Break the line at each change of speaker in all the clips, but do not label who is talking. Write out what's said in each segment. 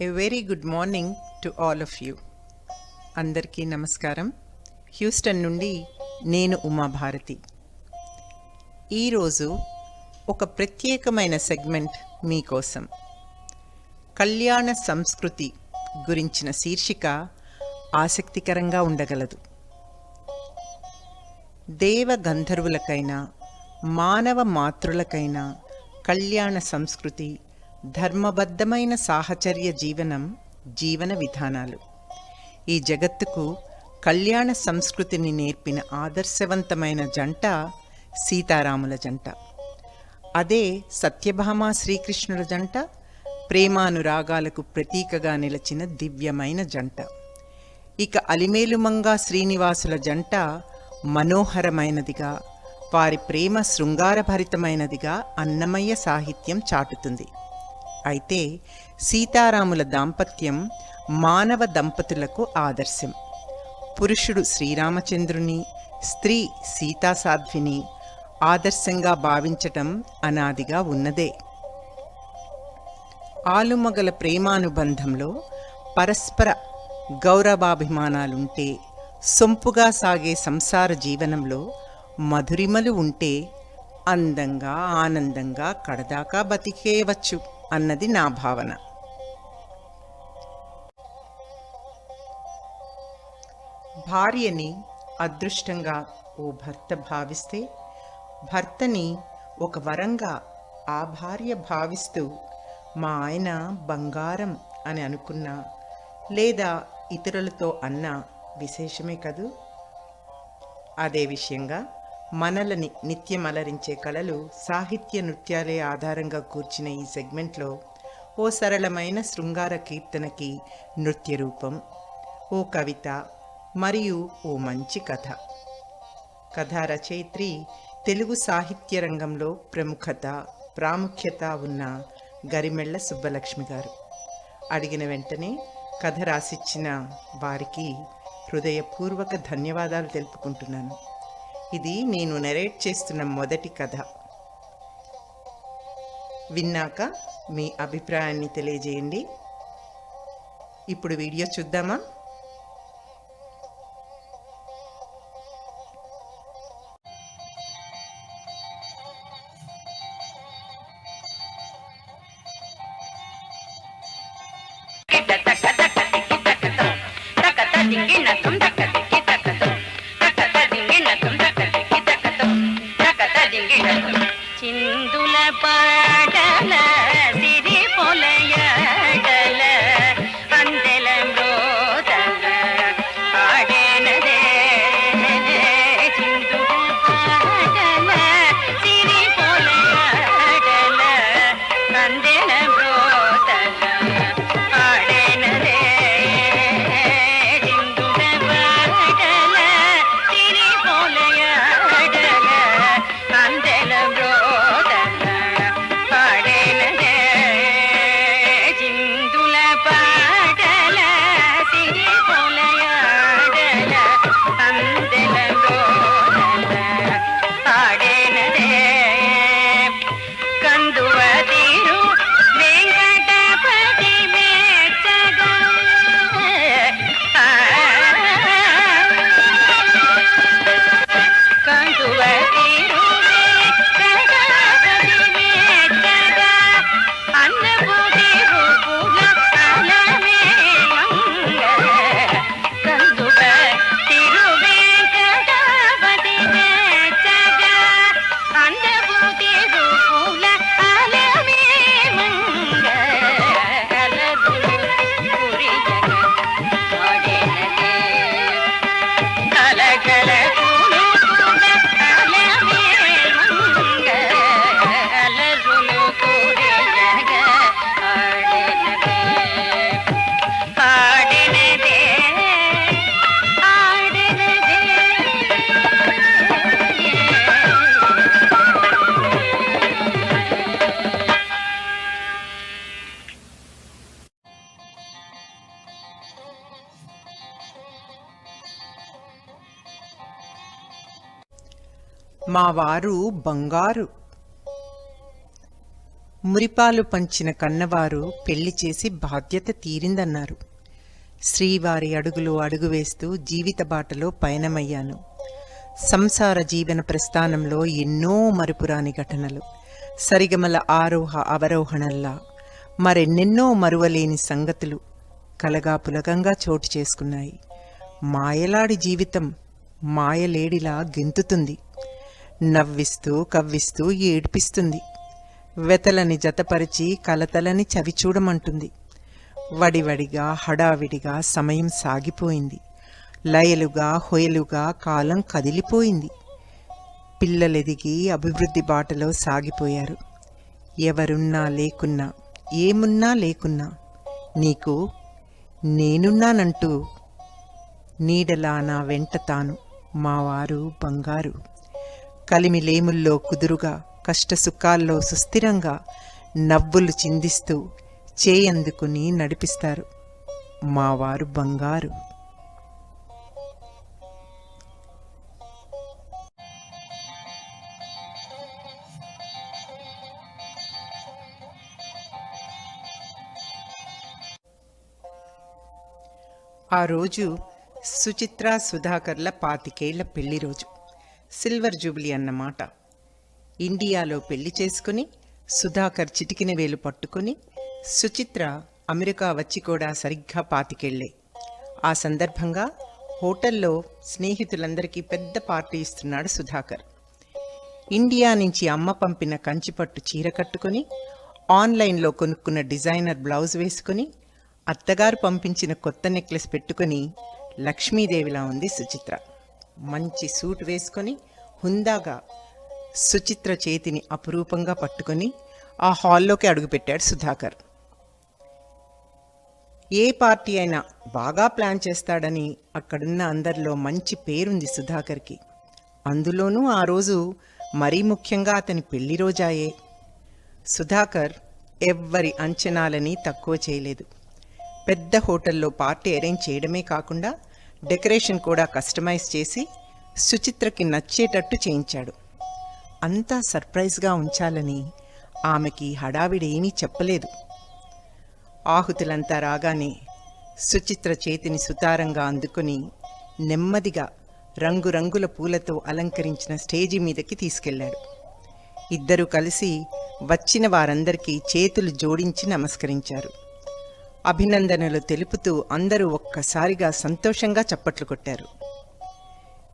A very good morning to all of you అందరికీ నమస్కారం. Houston నుండి నేను ఉమాభారతి ఈరోజు ఒక ప్రత్యేకమైన సెగ్మెంట్ మీకోసం కళ్యాణ సంస్కృతి గురించిన శీర్షిక ఆసక్తికరంగా ఉండగలదు. దేవ గంధర్వులకైనా మానవ మాతృలకైనా కళ్యాణ సంస్కృతి ధర్మబద్ధమైన సాహచర్య జీవనం జీవన విధానాలు. ఈ జగత్తుకు కళ్యాణ సంస్కృతిని నేర్పిన ఆదర్శవంతమైన జంట సీతారాముల జంట. అదే సత్యభామ శ్రీకృష్ణుల జంట ప్రేమానురాగాలకు ప్రతీకగా నిలిచిన దివ్యమైన జంట. ఇక అలిమేలుమంగా శ్రీనివాసుల జంట మనోహరమైనదిగా వారి ప్రేమ శృంగారభరితమైనదిగా అన్నమయ్య సాహిత్యం చాటుతుంది. అయితే సీతారాముల దాంపత్యం మానవ దంపతులకు ఆదర్శం. పురుషుడు శ్రీరామచంద్రుని స్త్రీ సీతాసాధ్విని ఆదర్శంగా భావించటం అనాదిగా ఉన్నదే. ఆలుమగల ప్రేమానుబంధంలో పరస్పర గౌరవాభిమానాలుంటే సొంపుగా సాగే సంసార జీవనంలో మధురిమలు ఉంటే అందంగా ఆనందంగా కడదాకా బతికేయవచ్చు. అన్నది నా భావన. భార్యని అదృష్టంగా ఓ భర్త భావిస్తే భర్తని ఒక వరంగా ఆ భార్య భావిస్తూ మా ఆయన బంగారం అని అనుకున్నా లేదా ఇతరులతో అన్నా విశేషమే కదూ? అదే విషయంగా మనలని నిత్యం అలరించే కళలు సాహిత్య నృత్యాలే ఆధారంగా కూర్చిన ఈ సెగ్మెంట్లో ఓ సరళమైన శృంగార కీర్తనకి నృత్య రూపం ఓ కవిత మరియు ఓ మంచి కథ. కథా రచయిత్రి తెలుగు సాహిత్య రంగంలో ప్రముఖత ప్రాముఖ్యత ఉన్న గరిమెళ్ళ సుబ్బలక్ష్మి గారు. అడిగిన వెంటనే కథ రాసిచ్చిన వారికి హృదయపూర్వక ధన్యవాదాలు తెలుపుకుంటున్నాను. ఇది నేను నెరేట్ చేస్తున్న మొదటి కథ. విన్నాక మీ అభిప్రాయాన్ని తెలియజేయండి. ఇప్పుడు వీడియో చూద్దామా?
చిందుల வந்தேன
మా వారు బంగారు. మురిపాలు పంచిన కన్నవారు పెళ్ళి చేసి బాధ్యత తీరిందన్నారు. శ్రీవారి అడుగులు అడుగు వేస్తూ జీవిత బాటలో పయనమయ్యాను. సంసార జీవన ప్రస్థానంలో ఎన్నో మరుపురాని ఘటనలు. సరిగమల ఆరోహ అవరోహణల్లా మరెన్నెన్నో మరువలేని సంగతులు కలగాపులగంగా చోటు చేసుకున్నాయి. మాయలాడి జీవితం మాయలేడిలా గెంతుతుంది. నవ్విస్తూ కవ్విస్తూ ఏడ్పిస్తుంది. వెతలని జతపరిచి కలతలని చవిచూడమంటుంది. వడివడిగా హడావిడిగా సమయం సాగిపోయింది. లయలుగా హొయలుగా కాలం కదిలిపోయింది. పిల్లలెదిగి అభివృద్ధి బాటలో సాగిపోయారు. ఎవరున్నా లేకున్నా ఏమున్నా లేకున్నా నీకు నేనున్నానంటూ నీడలా నా వెంట తాను మావారు బంగారు. కలిమిలేముల్లో కుదురుగా కష్టసుఖాల్లో సుస్థిరంగా నవ్వులు చిందిస్తూ చేయందుకుని నడిపిస్తారు మావారు బంగారు. ఆ రోజు సుచిత్ర సుధాకర్ల పాతికేళ్ళ పెళ్ళి రోజు. సిల్వర్ జూబ్లీ అన్నమాట. ఇండియాలో పెళ్ళి చేసుకుని సుధాకర్ చిటికిన వేలు పట్టుకుని సుచిత్ర అమెరికా వచ్చి కూడా సరిగ్గా పాతికెళ్ళే ఆ సందర్భంగా హోటల్లో స్నేహితులందరికీ పెద్ద పార్టీ ఇస్తున్నాడు సుధాకర్. ఇండియా నుంచి అమ్మ పంపిన కంచిపట్టు చీర కట్టుకుని ఆన్లైన్లో కొనుక్కున్న డిజైనర్ బ్లౌజ్ వేసుకుని అత్తగారు పంపించిన కొత్త నెక్లెస్ పెట్టుకుని లక్ష్మీదేవిలా ఉంది సుచిత్ర. మంచి సూట్ వేసుకొని హుందాగా సుచిత్ర చేతిని అపురూపంగా పట్టుకొని ఆ హాల్లోకి అడుగుపెట్టాడు సుధాకర్. ఏ పార్టీ అయినా బాగా ప్లాన్ చేస్తాడని అక్కడున్న అందరిలో మంచి పేరుంది సుధాకర్కి. అందులోనూ ఆ రోజు మరీ ముఖ్యంగా అతని పెళ్ళి రోజాయే. సుధాకర్ ఎవ్వరి అంచనాలని తక్కువ చేయలేదు. పెద్ద హోటల్లో పార్టీ అరేంజ్ చేయడమే కాకుండా డెకరేషన్ కూడా కస్టమైజ్ చేసి సుచిత్రకి నచ్చేటట్టు చేయించాడు. అంతా సర్ప్రైజ్గా ఉంచాలని ఆమెకి హడావిడి ఏమీ చెప్పలేదు. ఆహుతులంతా రాగానే సుచిత్ర చేతిని సుతారంగా అందుకుని నెమ్మదిగా రంగురంగుల పూలతో అలంకరించిన స్టేజి మీదకి తీసుకెళ్ళాడు ఇద్దరూ కలిసి వచ్చిన వారందరికీ చేతులు జోడించి నమస్కరించారు. అభినందనలు తెలుపుతూ అందరూ ఒక్కసారిగా సంతోషంగా చప్పట్లు కొట్టారు.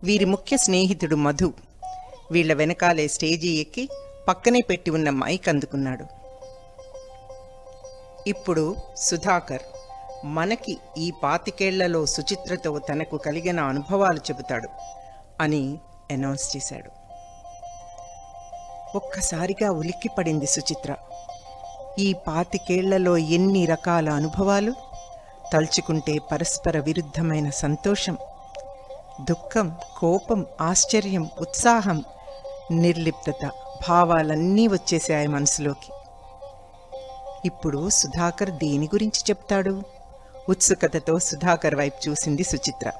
వీరి ముఖ్య స్నేహితుడు మధు వీళ్ళ వెనకాలే స్టేజీ ఎక్కి పక్కనే పెట్టి ఉన్న మైక్ అందుకున్నాడు. ఇప్పుడు సుధాకర్ మనకి ఈ పాతికేళ్ళలో సుచిత్రతో తనకు కలిగిన అనుభవాలు చెబుతాడు అని అనౌన్స్ చేశాడు. ఒక్కసారిగా ఉలిక్కిపడింది సుచిత్ర. ఈ పాతికేళ్ళలో ఎన్ని రకాల అనుభవాలు? తలుచుకుంటే పరస్పర విరుద్ధమైన సంతోషం దుఃఖం కోపం ఆశ్చర్యం ఉత్సాహం నిర్లిప్తత భావాలన్నీ వచ్చేసాయి మనసులోకి. ఇప్పుడు సుధాకర్ దేని గురించి చెప్తాడు? ఉత్సుకతతో సుధాకర్ వైపు చూసింది సుచిత్ర.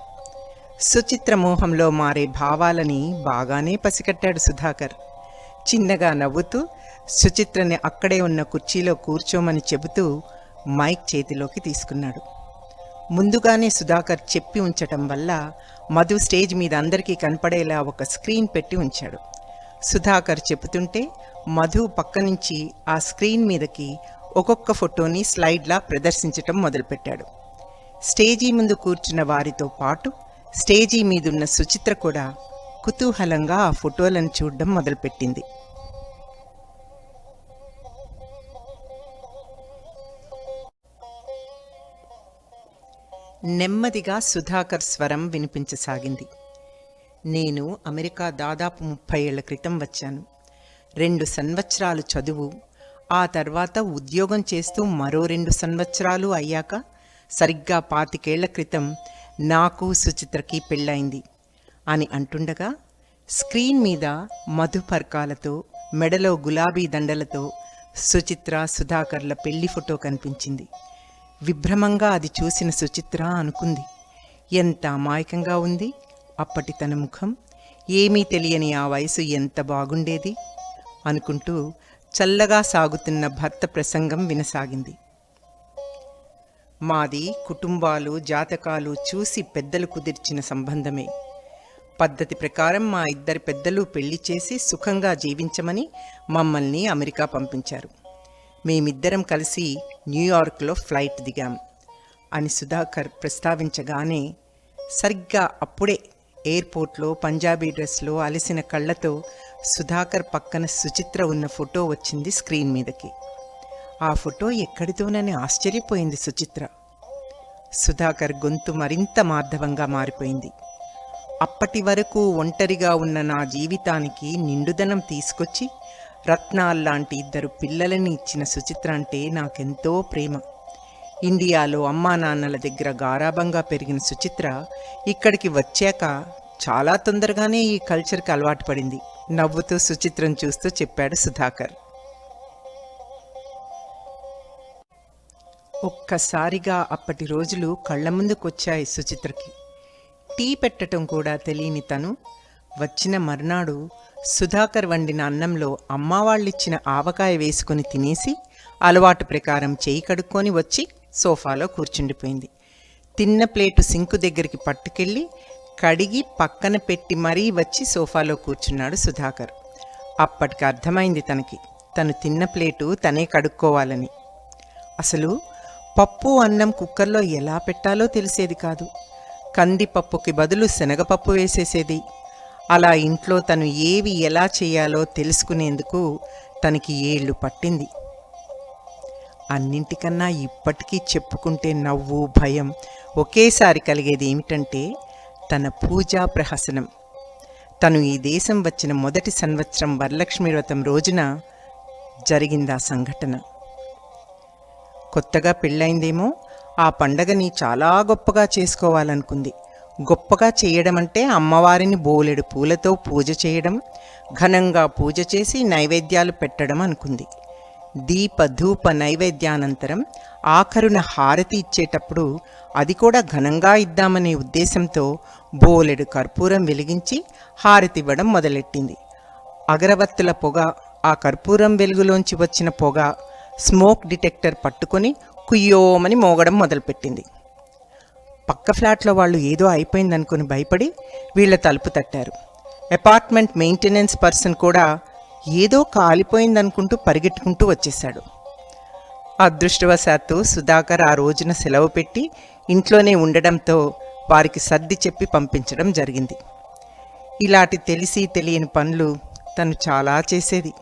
సుచిత్ర మోహంలో మారే భావాలని బాగానే పసికట్టాడు సుధాకర్. చిన్నగా నవ్వుతూ సుచిత్రని అక్కడే ఉన్న కుర్చీలో కూర్చోమని చెబుతూ మైక్ చేతిలోకి తీసుకున్నాడు. ముందుగానే సుధాకర్ చెప్పి ఉంచటం వల్ల మధు స్టేజ్ మీద అందరికీ కనపడేలా ఒక స్క్రీన్ పెట్టి ఉంచాడు. సుధాకర్ చెబుతుంటే మధు పక్క నుంచి ఆ స్క్రీన్ మీదకి ఒక్కొక్క ఫోటోని స్లైడ్లా ప్రదర్శించటం మొదలుపెట్టాడు. స్టేజీ ముందు కూర్చున్న వారితో పాటు స్టేజీ మీదున్న సుచిత్ర కూడా కుతూహలంగా ఆ ఫోటోలను చూడడం మొదలుపెట్టింది. నెమ్మదిగా సుధాకర్ స్వరం వినిపించసాగింది. నేను అమెరికా దాదాపు ముప్పై ఏళ్ళ క్రితం వచ్చాను. రెండు సంవత్సరాలు చదువు ఆ తర్వాత ఉద్యోగం చేస్తూ మరో రెండు సంవత్సరాలు అయ్యాక సరిగ్గా పాతికేళ్ళ క్రితం నాకు సుచిత్రకి పెళ్ళైంది అని అంటుండగా స్క్రీన్ మీద మధుపర్కాలతో మెడలో గులాబీ దండలతో సుచిత్ర సుధాకర్ల పెళ్ళి ఫోటో కనిపించింది. విభ్రమంగా అది చూసిన సుచిత్ర అనుకుంది. ఎంత అమాయకంగా ఉంది? అప్పటి తన ముఖం. ఏమీ తెలియని ఆ వయసు ఎంత బాగుండేది? అనుకుంటూ చల్లగా సాగుతున్న భర్త ప్రసంగం వినసాగింది. మాది కుటుంబాలు జాతకాలు చూసి పెద్దలు కుదిర్చిన సంబంధమే. పద్ధతి ప్రకారం మా ఇద్దరి పెద్దలు పెళ్ళి చేసి సుఖంగా జీవించమని మమ్మల్ని అమెరికా పంపించారు. మేమిద్దరం కలిసి న్యూయార్క్లో ఫ్లైట్ దిగాం. అని సుధాకర్ ప్రస్తావించగానే సరిగ్గా అప్పుడే ఎయిర్పోర్ట్లో పంజాబీ డ్రెస్లో అలసిన కళ్ళతో సుధాకర్ పక్కన సుచిత్ర ఉన్న ఫోటో వచ్చింది స్క్రీన్ మీదకి. ఆ ఫోటో ఎక్కడితోనని ఆశ్చర్యపోయింది సుచిత్ర. సుధాకర్ గొంతు మరింత మార్ధవంగా మారిపోయింది. అప్పటి వరకు ఒంటరిగా ఉన్న నా జీవితానికి నిండుదనం తీసుకొచ్చి రత్నాల్లాంటి ఇద్దరు పిల్లలని ఇచ్చిన సుచిత్ర అంటే నాకెంతో ప్రేమ. ఇండియాలో అమ్మా నాన్నల దగ్గర గారాబంగా పెరిగిన సుచిత్ర ఇక్కడికి వచ్చాక చాలా తొందరగానే ఈ కల్చర్కి అలవాటు పడింది. నవ్వుతూ సుచిత్రం చూస్తూ చెప్పాడు సుధాకర్. ఒక్కసారిగా అప్పటి రోజులు కళ్ళ ముందుకొచ్చాయి సుచిత్రకి. టీ పెట్టటం కూడా తెలియని తను వచ్చిన మర్నాడు సుధాకర్ వండిన అన్నంలో అమ్మ వాళ్ళిచ్చిన ఆవకాయ వేసుకొని తినేసి అలవాటు ప్రకారం చేయి కడుక్కొని వచ్చి సోఫాలో కూర్చుండిపోయింది. తిన్న ప్లేటు సింకు దగ్గరికి పట్టుకెళ్ళి కడిగి పక్కన పెట్టి మరీ వచ్చి సోఫాలో కూర్చున్నాడు సుధాకర్. అప్పటికి అర్థమైంది తనకి తను తిన్న ప్లేటు తనే కడుక్కోవాలని. అసలు పప్పు అన్నం కుక్కర్లో ఎలా పెట్టాలో తెలిసేది కాదు. కందిపప్పుకి బదులు శనగపప్పు వేసేసేది. అలా ఇంట్లో తను ఏవి ఎలా చేయాలో తెలుసుకునేందుకు తనకి ఏళ్ళు పట్టింది. అన్నింటికన్నా ఇప్పటికీ చెప్పుకుంటే నవ్వు భయం ఒకేసారి కలిగేది ఏమిటంటే తన పూజా ప్రహసనం. తను ఈ దేశం వచ్చిన మొదటి సంవత్సరం వరలక్ష్మి వ్రతం రోజున జరిగిందా సంఘటన? కొత్తగా పెళ్ళైందేమో ఆ పండగని చాలా గొప్పగా చేసుకోవాలనుకుంది. గొప్పగా చేయడం అంటే అమ్మవారిని బోలెడు పూలతో పూజ చేయడం ఘనంగా పూజ చేసి నైవేద్యాలు పెట్టడం అనుకుంది. దీప ధూప నైవేద్యానంతరం ఆఖరున హారతి ఇచ్చేటప్పుడు అది కూడా ఘనంగా ఇద్దామనే ఉద్దేశంతో బోలెడు కర్పూరం వెలిగించి హారతి ఇవ్వడం మొదలెట్టింది. అగరవత్తుల పొగ ఆ కర్పూరం వెలుగులోంచి వచ్చిన పొగ స్మోక్ డిటెక్టర్ పట్టుకొని కుయ్యోమని మోగడం మొదలుపెట్టింది. పక్క ఫ్లాట్లో వాళ్ళు ఏదో అయిపోయిందనుకుని భయపడి వీళ్ళ తలుపు తట్టారు. అపార్ట్మెంట్ మెయింటెనెన్స్ పర్సన్ కూడా ఏదో కాలిపోయిందనుకుంటూ పరిగెట్టుకుంటూ వచ్చేశాడు. అదృష్టవశాత్తు సుధాకర్ ఆ రోజున సెలవు పెట్టి ఇంట్లోనే ఉండడంతో వారికి సర్ది చెప్పి పంపించడం జరిగింది. ఇలాంటి తెలిసి తెలియని పనులు తను చాలా చేసేది.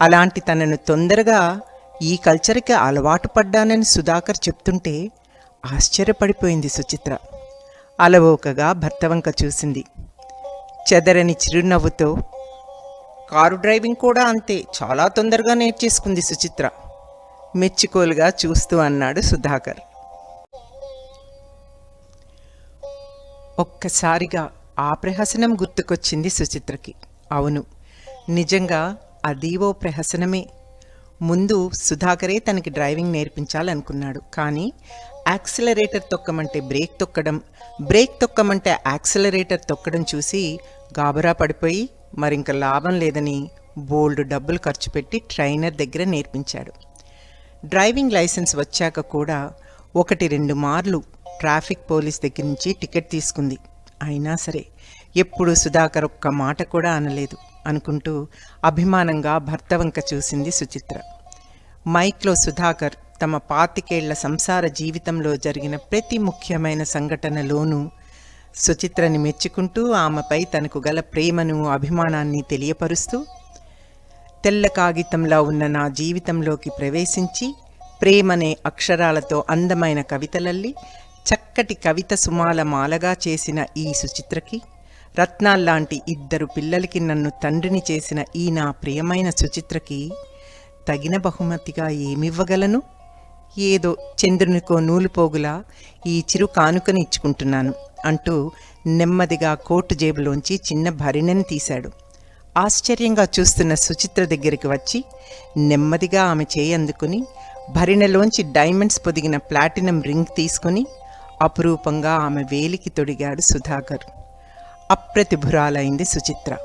అలాంటి తనను తొందరగా ఈ కల్చర్కి అలవాటు పడ్డానని సుధాకర్ చెప్తుంటే ఆశ్చర్యపడిపోయింది సుచిత్ర. అలవోకగా భర్త వంక చూసింది. చెదరని చిరునవ్వుతో కారు డ్రైవింగ్ కూడా అంతే చాలా తొందరగా నేర్చేసుకుంది సుచిత్ర మెచ్చుకోలుగా చూస్తూ అన్నాడు సుధాకర్. ఒక్కసారిగా ఆ ప్రహసనం గుర్తుకొచ్చింది సుచిత్రకి. అవును నిజంగా అది ఓ ప్రహసనమే. ముందు సుధాకరే తనకి డ్రైవింగ్ నేర్పించాలనుకున్నాడు. కానీ యాక్సిలరేటర్ తొక్కమంటే బ్రేక్ తొక్కడం బ్రేక్ తొక్కమంటే యాక్సిలరేటర్ తొక్కడం చూసి గాబరా పడిపోయి మరింక లాభం లేదని బోల్డ్ డబ్బులు ఖర్చు పెట్టి ట్రైనర్ దగ్గర నేర్పించాడు. డ్రైవింగ్ లైసెన్స్ వచ్చాక కూడా ఒకటి రెండు మార్లు ట్రాఫిక్ పోలీస్ దగ్గర నుంచి టికెట్ తీసుకుంది. అయినా సరే ఎప్పుడు సుధాకర్ ఒక్క మాట కూడా అనలేదు అనుకుంటూ అభిమానంగా భర్త వంక చూసింది సుచిత్ర. మైక్లో సుధాకర్ తమ పాతికేళ్ళ సంసార జీవితంలో జరిగిన ప్రతి ముఖ్యమైన సంఘటనలోనూ సుచిత్రని మెచ్చుకుంటూ ఆమెపై తనకు గల ప్రేమను అభిమానాన్ని తెలియపరుస్తూ తెల్ల కాగితంలా ఉన్న నా జీవితంలోకి ప్రవేశించి ప్రేమనే అక్షరాలతో అందమైన కవితలల్లి చక్కటి కవిత సుమాల మాలగా చేసిన ఈ సుచిత్రకి రత్నాల్లాంటి ఇద్దరు పిల్లలకి నన్ను తండ్రిని చేసిన ఈ నా ప్రియమైన సుచిత్రకి తగిన బహుమతిగా ఏమివ్వగలను? ఏదో చంద్రునికో నూలుపోగులా ఈ చిరు కానుకని ఇచ్చుకుంటున్నాను అంటూ నెమ్మదిగా కోటు జేబులోంచి చిన్న భరిణని తీశాడు. ఆశ్చర్యంగా చూస్తున్న సుచిత్ర దగ్గరికి వచ్చి నెమ్మదిగా ఆమె చేయి అందుకుని భరిణలోంచి డైమండ్స్ పొదిగిన ప్లాటినం రింగ్ తీసుకుని అపురూపంగా ఆమె వేలికి తొడిగాడు సుధాకర్. అప్రతిభురాలైంది సుచిత్ర.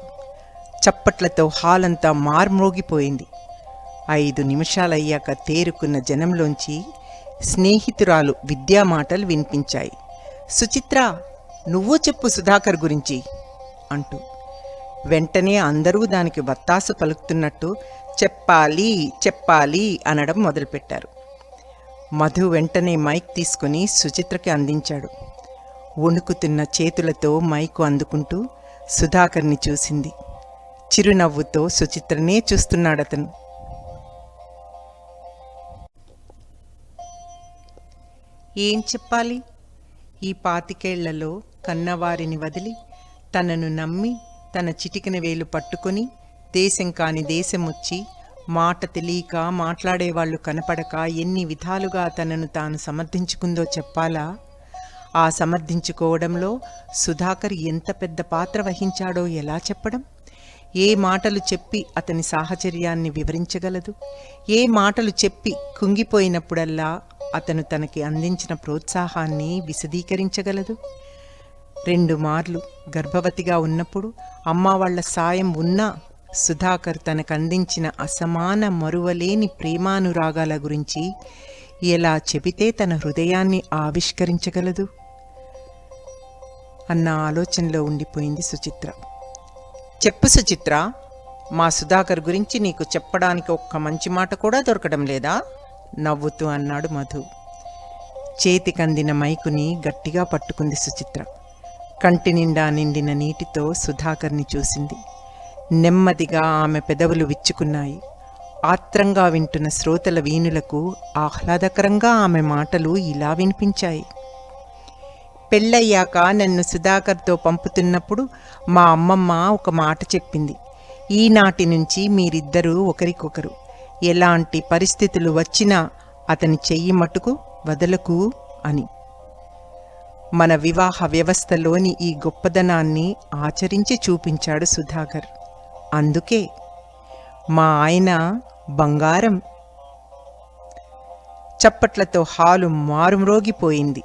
చప్పట్లతో హాల్ అంతా మార్మోగిపోయింది ఐదు నిమిషాలయ్యాక తేరుకున్న జనంలోంచి స్నేహితురాలు విద్యా మాటలు వినిపించాయి. సుచిత్ర నువ్వు చెప్పు సుధాకర్ గురించి అంటూ. వెంటనే అందరూ దానికి వత్తాసు పలుకుతున్నట్టు చెప్పాలి చెప్పాలి అనడం మొదలుపెట్టారు. మధు వెంటనే మైక్ తీసుకుని సుచిత్రకి అందించాడు. వణుకుతున్న చేతులతో మైకు అందుకుంటూ సుధాకర్ని చూసింది. చిరునవ్వుతో సుచిత్రనే చూస్తున్నాడతను. ఏం చెప్పాలి? ఈ పాతికేళ్ళలో కన్నవారిని వదిలి తనను నమ్మి తన చిటికిన వేలు పట్టుకొని దేశం కాని దేశం వచ్చి మాట తెలియక మాట్లాడేవాళ్ళు కనపడక ఎన్ని విధాలుగా తనను తాను సమర్థించుకుందో చెప్పాలా? ఆ సమర్థించుకోవడంలో సుధాకర్ ఎంత పెద్ద పాత్ర వహించాడో ఎలా చెప్పడం? ఏ మాటలు చెప్పి అతని సాహచర్యాన్ని వివరించగలదు? ఏ మాటలు చెప్పి కుంగిపోయినప్పుడల్లా అతను తనకి అందించిన ప్రోత్సాహాన్ని విశదీకరించగలదు? రెండు మార్లు గర్భవతిగా ఉన్నప్పుడు అమ్మ వాళ్ళ సాయం ఉన్నా సుధాకర్ తనకు అందించిన అసమాన మరువలేని ప్రేమానురాగాల గురించి ఎలా చెబితే తన హృదయాన్ని ఆవిష్కరించగలదు? అన్న ఆలోచనలో ఉండిపోయింది సుచిత్ర. చెప్పు సుచిత్ర మా సుధాకర్ గురించి నీకు చెప్పడానికి ఒక్క మంచి మాట కూడా దొరకడం లేదా? నవ్వుతూ అన్నాడు మధు. చేతికందిన మైకుని గట్టిగా పట్టుకుంది సుచిత్ర. కంటి నిండా నిండిన నీటితో సుధాకర్ని చూసింది. నెమ్మదిగా ఆమె పెదవులు విచ్చుకున్నాయి. ఆత్రంగా వింటున్న శ్రోతల వీణులకు ఆహ్లాదకరంగా ఆమె మాటలు ఇలా వినిపించాయి. పెళ్ళయ్యాక నన్ను సుధాకర్తో పంపుతున్నప్పుడు మా అమ్మమ్మ ఒక మాట చెప్పింది. ఈనాటి నుంచి మీరిద్దరూ ఒకరికొకరు. ఎలాంటి పరిస్థితులు వచ్చినా అతని చెయ్యి మటుకు వదలకు అని. మన వివాహ వ్యవస్థలోని ఈ గొప్పదనాన్ని ఆచరించి చూపించాడు సుధాకర్. అందుకే మా ఆయన బంగారం. చప్పట్లతో హాలు మారుమ్రోగిపోయింది.